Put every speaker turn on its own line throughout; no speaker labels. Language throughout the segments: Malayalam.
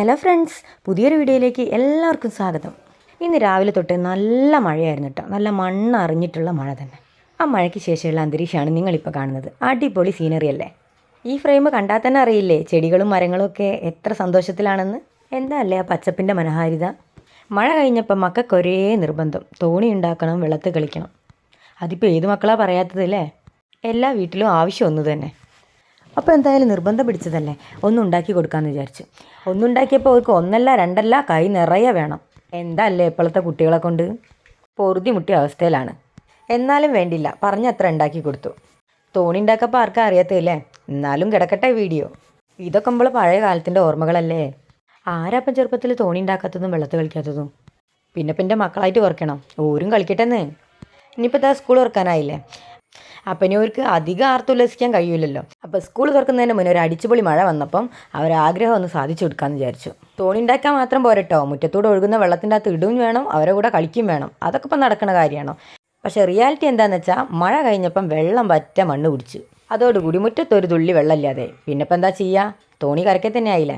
ഹലോ ഫ്രണ്ട്സ് പുതിയൊരു വീഡിയോയിലേക്ക് എല്ലാവർക്കും സ്വാഗതം ഇന്ന് രാവിലെ തൊട്ട് നല്ല മഴയായിരുന്നു കേട്ടോ നല്ല മണ്ണ് അറിഞ്ഞിട്ടുള്ള മഴ തന്നെ ആ മഴയ്ക്ക് ശേഷമുള്ള അന്തരീക്ഷമാണ് നിങ്ങളിപ്പോൾ കാണുന്നത് അടിപൊളി സീനറി അല്ലേ ഈ ഫ്രെയിം കണ്ടാൽ തന്നെ അറിയില്ലേ ചെടികളും മരങ്ങളും ഒക്കെ എത്ര സന്തോഷത്തിലാണെന്ന് എന്താ അല്ലേ ആ പച്ചപ്പിൻ്റെ മനോഹാരിത മഴ കഴിഞ്ഞപ്പോൾ മക്കൾക്ക് ഒരേ നിർബന്ധം തോണി ഉണ്ടാക്കണം വെള്ളത്ത് കളിക്കണം അതിപ്പോൾ ഏത് മക്കളാണ് പറയാത്തത് അല്ലേ എല്ലാ വീട്ടിലും ആവശ്യം ഒന്നു തന്നെ അപ്പോൾ എന്തായാലും നിർബന്ധം പിടിച്ചതല്ലേ ഒന്നുണ്ടാക്കി കൊടുക്കാമെന്ന് വിചാരിച്ചു ഒന്നുണ്ടാക്കിയപ്പോൾ അവർക്ക് ഒന്നല്ല രണ്ടല്ല കൈ നിറയെ വേണം എന്തല്ലേ ഇപ്പോഴത്തെ കുട്ടികളെ കൊണ്ട് പൊറുതി മുട്ടിയ അവസ്ഥയിലാണ് എന്നാലും വേണ്ടില്ല പറഞ്ഞത്ര ഉണ്ടാക്കി കൊടുത്തു തോണിണ്ടാക്കപ്പോൾ ആർക്കും അറിയത്തില്ലേ എന്നാലും കിടക്കട്ടെ വീഡിയോ ഇതൊക്കെ നമ്മൾ പഴയ കാലത്തിൻ്റെ ഓർമ്മകളല്ലേ ആരാപ്പം ചെറുപ്പത്തിൽ തോണി ഉണ്ടാക്കാത്തതും വെള്ളത്ത് കളിക്കാത്തതും പിന്നെ പിന്നെ മക്കളായിട്ട് ഓർക്കണം ഓരും കളിക്കട്ടെന്ന് ഇനിയിപ്പോൾ ഇതാ സ്കൂൾ ഓർക്കാനായില്ലേ അപ്പം ഇവർക്ക് അധികം ആർത്തുല്ലസിക്കാൻ കഴിയില്ലല്ലോ അപ്പം സ്കൂൾ തുറക്കുന്നതിന് മുന്നേ ഒരു അടിച്ചുപൊളി മഴ വന്നപ്പം അവർ ആഗ്രഹം ഒന്ന് സാധിച്ചു കൊടുക്കാമെന്ന് വിചാരിച്ചു തോണിണ്ടാക്കാൻ മാത്രം പോരട്ടോ മുറ്റത്തൂടെ ഒഴുകുന്ന വെള്ളത്തിൻ്റെ അകത്ത് ഇടും വേണം അവരെ കൂടെ കളിക്കും വേണം അതൊക്കെ ഇപ്പം നടക്കുന്ന കാര്യമാണോ പക്ഷേ റിയാലിറ്റി എന്താണെന്ന് വെച്ചാൽ മഴ കഴിഞ്ഞപ്പം വെള്ളം പറ്റ മണ്ണ് അതോട് അതോടുകൂടി മുറ്റത്തൊരു തുള്ളി വെള്ളമില്ലാതെ പിന്നെ ഇപ്പം എന്താ ചെയ്യുക തോണി കരക്കെ തന്നെ ആയില്ലേ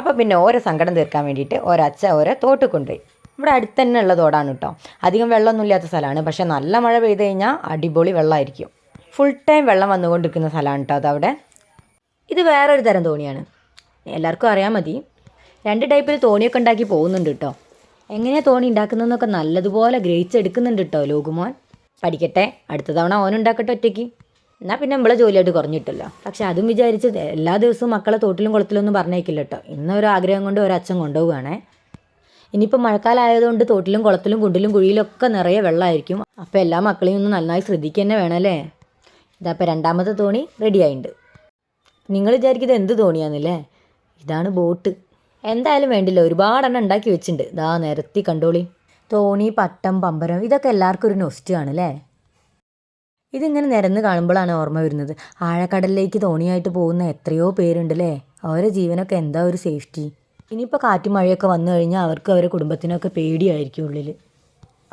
അപ്പം പിന്നെ ഓരോ സങ്കടം തീർക്കാൻ വേണ്ടിയിട്ട് ഒരച്ഛ ഓരോ തോട്ട് കൊണ്ടുപോയി ഇവിടെ അടുത്തന്നെ ഉള്ള തോടാണ് കേട്ടോ അധികം വെള്ളമൊന്നും ഇല്ലാത്ത സ്ഥലമാണ് പക്ഷേ നല്ല മഴ പെയ്ത് കഴിഞ്ഞാൽ അടിപൊളി വെള്ളമായിരിക്കും ഫുൾ ടൈം വെള്ളം വന്നുകൊണ്ടിരിക്കുന്ന സ്ഥലമാണ് കേട്ടോ അതവിടെ ഇത് വേറൊരു തരം തോണിയാണ് എല്ലാവർക്കും അറിയാൻ മതി രണ്ട് ടൈപ്പിൽ തോണിയൊക്കെ ഉണ്ടാക്കി പോകുന്നുണ്ട് കേട്ടോ എങ്ങനെയാണ് തോണി ഉണ്ടാക്കുന്നതെന്നൊക്കെ നല്ലതുപോലെ ഗ്രഹിച്ചെടുക്കുന്നുണ്ട് കേട്ടോ ലോകുമോൻ പഠിക്കട്ടെ അടുത്ത തവണ ഓൻ ഉണ്ടാക്കട്ടെ ഒറ്റയ്ക്ക് എന്നാൽ പിന്നെ നമ്മളെ ജോലിയായിട്ട് കുറഞ്ഞിട്ടല്ലോ പക്ഷെ അതും വിചാരിച്ച് എല്ലാ ദിവസവും മക്കളെ തോട്ടിലും കുളത്തിലൊന്നും പറഞ്ഞേക്കില്ല കേട്ടോ ഇന്നൊരു ആഗ്രഹം കൊണ്ട് ഒരച്ഛൻ കൊണ്ടുപോവുകയാണേ ഇനിയിപ്പോൾ മഴക്കാലമായതുകൊണ്ട് തോട്ടിലും കുളത്തിലും കുണ്ടിലും കുഴിയിലൊക്കെ നിറയെ വെള്ളമായിരിക്കും അപ്പോൾ എല്ലാ മക്കളെയും ഒന്ന് നന്നായി ശ്രദ്ധിക്കുക തന്നെ വേണമല്ലേ ഇതാ ഇതപ്പോൾ രണ്ടാമത്തെ തോണി റെഡിയായിട്ടുണ്ട് നിങ്ങൾ വിചാരിക്കുന്നത് എന്ത് തോണിയാണെന്നല്ലേ ഇതാണ് ബോട്ട് എന്തായാലും വേണ്ടില്ല ഒരുപാടെണ്ണം ഉണ്ടാക്കി വെച്ചിട്ടുണ്ട് ഇതാ നിരത്തി കണ്ടോളി തോണി പട്ടം പമ്പരം ഇതൊക്കെ എല്ലാവർക്കും ഒരു നൊസ്റ്റാണ് അല്ലേ ഇതിങ്ങനെ നിരന്ന് കാണുമ്പോഴാണ് ഓർമ്മ വരുന്നത് ആഴക്കടലിലേക്ക് തോണിയായിട്ട് പോകുന്ന എത്രയോ പേരുണ്ട് അല്ലേ അവരെ ജീവനൊക്കെ എന്താ ഒരു സേഫ്റ്റി ഇനിയിപ്പോൾ കാറ്റും മഴയൊക്കെ വന്നു കഴിഞ്ഞാൽ അവർക്ക് അവരെ കുടുംബത്തിനൊക്കെ പേടിയായിരിക്കും ഉള്ളിൽ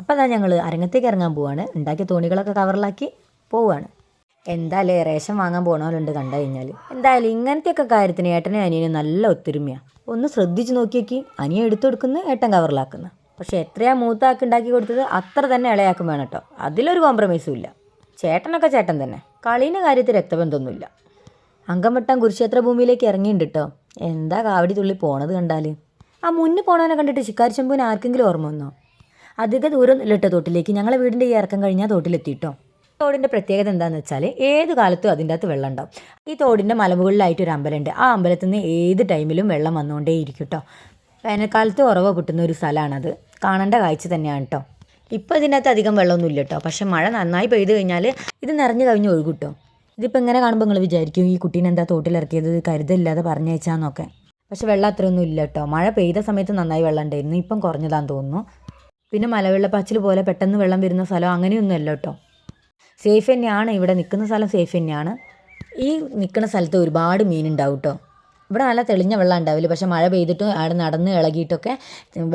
അപ്പോൾ അതാ ഞങ്ങൾ അരങ്ങത്തേക്ക് ഇറങ്ങാൻ പോവാണ് ഉണ്ടാക്കിയ തോണികളൊക്കെ കവറിലാക്കി പോവുകയാണ് എന്തായാലും റേഷൻ വാങ്ങാൻ പോണവരുണ്ട് കണ്ടു കഴിഞ്ഞാൽ എന്തായാലും ഇങ്ങനത്തെയൊക്കെ കാര്യത്തിന് ഏട്ടനെ അനിയന് നല്ല ഒത്തൊരുമയാണ് ഒന്ന് ശ്രദ്ധിച്ച് നോക്കിയേക്ക് അനിയൻ എടുത്തു കൊടുക്കുന്ന ഏട്ടൻ കവറിലാക്കുന്ന പക്ഷെ എത്രയാ മൂത്താക്കി ഉണ്ടാക്കി കൊടുത്തത് അത്ര തന്നെ ഇളയാക്കും വേണം കേട്ടോ അതിലൊരു കോംപ്രമൈസും ഇല്ല ചേട്ടനൊക്കെ ചേട്ടൻ തന്നെ കളീൻ്റെ കാര്യത്തിൽ രക്തബന്ധമൊന്നുമില്ല അങ്കംവട്ടം കുരുക്ഷേത്ര ഭൂമിയിലേക്ക് ഇറങ്ങിയിട്ടുണ്ട് കേട്ടോ എന്താ കാവടി തുള്ളി പോണത് കണ്ടാൽ ആ മുന്നേ പോണവനെ കണ്ടിട്ട് ശിക്കാരി ശംഭുവിന് ആർക്കെങ്കിലും ഓർമ്മ വന്നോ അധിക ദൂരം ഇല്ലിട്ടോ തോട്ടിലേക്ക് ഞങ്ങളെ വീടിൻ്റെ ഈ ഇറക്കം കഴിഞ്ഞാൽ തോട്ടിലെത്തിയിട്ടോ തോടിൻ്റെ പ്രത്യേകത എന്താണെന്ന് വെച്ചാൽ ഏത് കാലത്തും അതിൻ്റെ അകത്ത് വെള്ളം ഉണ്ടാവും ഈ തോടിൻ്റെ മലമുകളിലായിട്ട് ഒരു അമ്പലമുണ്ട് ആ അമ്പലത്തിൽ നിന്ന് ഏത് ടൈമിലും വെള്ളം വന്നുകൊണ്ടേയിരിക്കും കേട്ടോ വേനൽക്കാലത്ത് ഉറവ് പൊട്ടുന്ന ഒരു സ്ഥലമാണത് കാണേണ്ട കാഴ്ച തന്നെയാണ് കേട്ടോ ഇപ്പോൾ ഇതിനകത്ത് അധികം വെള്ളമൊന്നും ഇല്ല കേട്ടോ പക്ഷേ മഴ നന്നായി പെയ്ത് കഴിഞ്ഞാൽ ഇത് നിറഞ്ഞു കവിഞ്ഞ് ഒഴുകും ഇതിപ്പോൾ എങ്ങനെ കാണുമ്പോൾ നിങ്ങൾ വിചാരിക്കും ഈ കുട്ടീനെ എന്താ തോട്ടിലിറക്കിയത് കരുതലില്ലാതെ പറഞ്ഞയച്ചാന്നൊക്കെ പക്ഷെ വെള്ളം അത്രയൊന്നും ഇല്ല കേട്ടോ മഴ പെയ്ത സമയത്ത് നന്നായി വെള്ളം ഉണ്ടായിരുന്നു ഇപ്പം കുറഞ്ഞതാന്ന് തോന്നുന്നു പിന്നെ മലവെള്ളപ്പാച്ചിൽ പോലെ പെട്ടെന്ന് വെള്ളം വരുന്ന സ്ഥലം അങ്ങനെയൊന്നും അല്ല കേട്ടോ സേഫ് തന്നെയാണ് ഇവിടെ നിൽക്കുന്ന സ്ഥലം സേഫ് തന്നെയാണ് ഈ നിൽക്കുന്ന സ്ഥലത്ത് ഒരുപാട് മീനുണ്ടാവും കേട്ടോ ഇവിടെ നല്ല തെളിഞ്ഞ വെള്ളം ഉണ്ടാവില്ല പക്ഷെ മഴ പെയ്തിട്ടും അവിടെ നടന്ന് ഇളകിയിട്ടൊക്കെ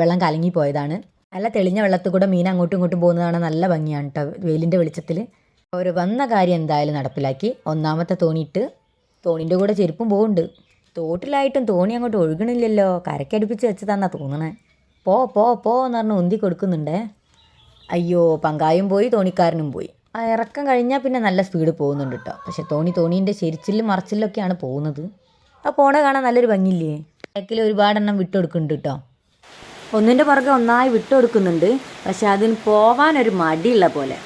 വെള്ളം കലങ്ങി പോയതാണ് നല്ല തെളിഞ്ഞ വെള്ളത്തിൽ കൂടെ മീൻ അങ്ങോട്ടും ഇങ്ങോട്ടും പോകുന്നതാണ് നല്ല ഭംഗിയാണ് കേട്ടോ വെയിലിൻ്റെ വെളിച്ചത്തിൽ അവർ വന്ന കാര്യം എന്തായാലും നടപ്പിലാക്കി ഒന്നാമത്തെ തോണിയിട്ട് തോണിൻ്റെ കൂടെ ചെരുപ്പും പോകുന്നുണ്ട് തോട്ടിലായിട്ടും തോണി അങ്ങോട്ട് ഒഴുകണില്ലല്ലോ കരക്കടുപ്പിച്ച് വെച്ചതാന്നാ തോന്നണേ പോ പോ പോ എന്ന് പറഞ്ഞ് ഒന്തി കൊടുക്കുന്നുണ്ടേ അയ്യോ പങ്കായും പോയി തോണിക്കാരനും പോയി ഇറക്കം കഴിഞ്ഞാൽ പിന്നെ നല്ല സ്പീഡ് പോകുന്നുണ്ട് കേട്ടോ പക്ഷെ തോണി തോണീൻ്റെ ചെരിച്ചിലും മറച്ചിലൊക്കെയാണ് പോകുന്നത് ആ പോണ കാണാൻ നല്ലൊരു ഭംഗിയില്ലേ ബാക്കിൽ ഒരുപാടെണ്ണം വിട്ടുകൊടുക്കുന്നുണ്ട് കേട്ടോ ഒന്നിൻ്റെ പുറകെ ഒന്നായി വിട്ടുകൊടുക്കുന്നുണ്ട് പക്ഷെ അതിന് പോവാനൊരു മടിയുള്ള പോലെ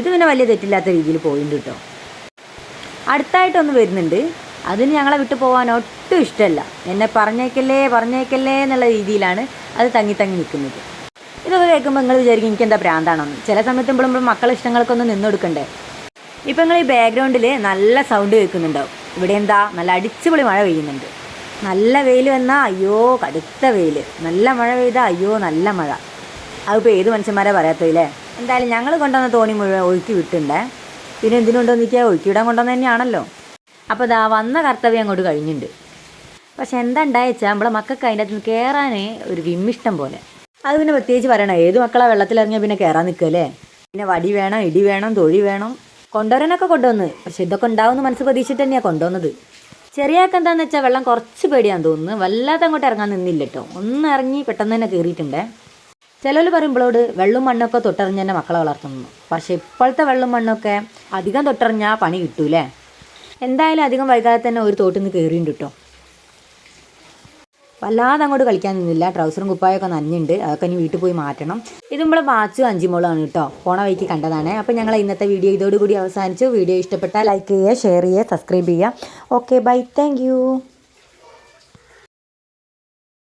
ഇത് പിന്നെ വലിയ തെറ്റില്ലാത്ത രീതിയിൽ പോയിട്ടുണ്ട് കേട്ടോ അടുത്തായിട്ടൊന്ന് വരുന്നുണ്ട് അതിന് ഞങ്ങളെ വിട്ടു പോകാൻ ഒട്ടും ഇഷ്ടമല്ല എന്നെ പറഞ്ഞേക്കല്ലേ പറഞ്ഞേക്കല്ലേ എന്നുള്ള രീതിയിലാണ് അത് തങ്ങി തങ്ങി നിൽക്കുന്നത് ഇതൊക്കെ കേൾക്കുമ്പോൾ നിങ്ങൾ വിചാരിക്കും എനിക്ക് എന്താ ഭ്രാന്താണോ ചില സമയത്ത് നമ്മൾ മക്കളെ ഇഷ്ടങ്ങൾക്കൊന്ന് നിന്ന് കൊടുക്കണ്ടേ ഇപ്പം നിങ്ങൾ ഈ ബാക്ക്ഗ്രൗണ്ടിൽ നല്ല സൗണ്ട് കേൾക്കുന്നുണ്ടാവും ഇവിടെ എന്താ നല്ല അടിച്ചുപൊളി മഴ പെയ്യുന്നുണ്ട് നല്ല വെയിൽ വന്നാൽ അയ്യോ കടുത്ത വെയിൽ നല്ല മഴ പെയ്താൽ അയ്യോ നല്ല മഴ അതിപ്പോൾ ഏത് മനുഷ്യന്മാരെ പറയാത്തതില്ലേ എന്തായാലും ഞങ്ങൾ കൊണ്ടുവന്ന തോണി മുഴുവൻ ഒഴുക്കി വിട്ടുണ്ടേ പിന്നെ എന്തിനുണ്ടോന്ന് നിൽക്കുക ഒഴുക്കി വിടാൻ കൊണ്ടുവന്ന തന്നെയാണല്ലോ അപ്പോൾ ഇതാ വന്ന കർത്തവ്യം അങ്ങോട്ട് കഴിഞ്ഞിട്ടുണ്ട് പക്ഷെ എന്താ ഉണ്ടായെച്ചാൽ നമ്മളെ മക്കൾക്ക് അതിൻ്റെ അകത്ത് നിന്ന് കയറാനേ ഒരു വിമ്മിഷ്ടം പോലെ അത് പിന്നെ പ്രത്യേകിച്ച് പറയണം ഏത് മക്കളാ വെള്ളത്തിലിറങ്ങിയാൽ പിന്നെ കയറാൻ നിൽക്കല്ലേ പിന്നെ വടി വേണം ഇടി വേണം തൊഴി വേണം കൊണ്ടുവരാനൊക്കെ കൊണ്ടുവന്ന് പക്ഷെ ഇതൊക്കെ ഉണ്ടാവുമെന്ന് മനസ്സ് പ്രതീക്ഷിച്ചിട്ട് തന്നെയാണ് കൊണ്ടുവന്നത് ചെറിയാൾക്ക് എന്താണെന്ന് വെച്ചാൽ വെള്ളം കുറച്ച് പേടിയാന്ന് തോന്നുന്നു വല്ലാതെ അങ്ങോട്ട് ഇറങ്ങാൻ നിന്നില്ല കേട്ടോ ഒന്ന് ഇറങ്ങി പെട്ടെന്ന് തന്നെ കയറിയിട്ടുണ്ടേ ചിലവർ പറയുമ്പോളോട് വെള്ളം മണ്ണൊക്കെ തൊട്ടറിഞ്ഞ് തന്നെ മക്കളെ വളർത്തുന്നു പക്ഷെ ഇപ്പോഴത്തെ വെള്ളം മണ്ണൊക്കെ അധികം തൊട്ടറിഞ്ഞാൽ പണി കിട്ടൂലേ എന്തായാലും അധികം വൈകാതെ തന്നെ ഒരു തോട്ടിൽ നിന്ന് കയറിയിട്ടുണ്ട് കേട്ടോ വല്ലാതെ അങ്ങോട്ട് കളിക്കാൻ നിന്നില്ല ട്രൗസറും കുപ്പായൊക്കെ നനഞ്ഞുണ്ട് അതൊക്കെ ഇനി വീട്ടിൽ പോയി മാറ്റണം ഇത് നമ്മളെ വാച്ചു അഞ്ചുമോളാണ് കേട്ടോ പോണ വഴിക്ക് കണ്ടതാണ് അപ്പോൾ ഞങ്ങൾ ഇന്നത്തെ വീഡിയോ ഇതോടുകൂടി അവസാനിച്ചു വീഡിയോ ഇഷ്ടപ്പെട്ടാൽ ലൈക്ക് ചെയ്യുക ഷെയർ ചെയ്യുക സബ്സ്ക്രൈബ് ചെയ്യുക ഓക്കെ ബൈ താങ്ക്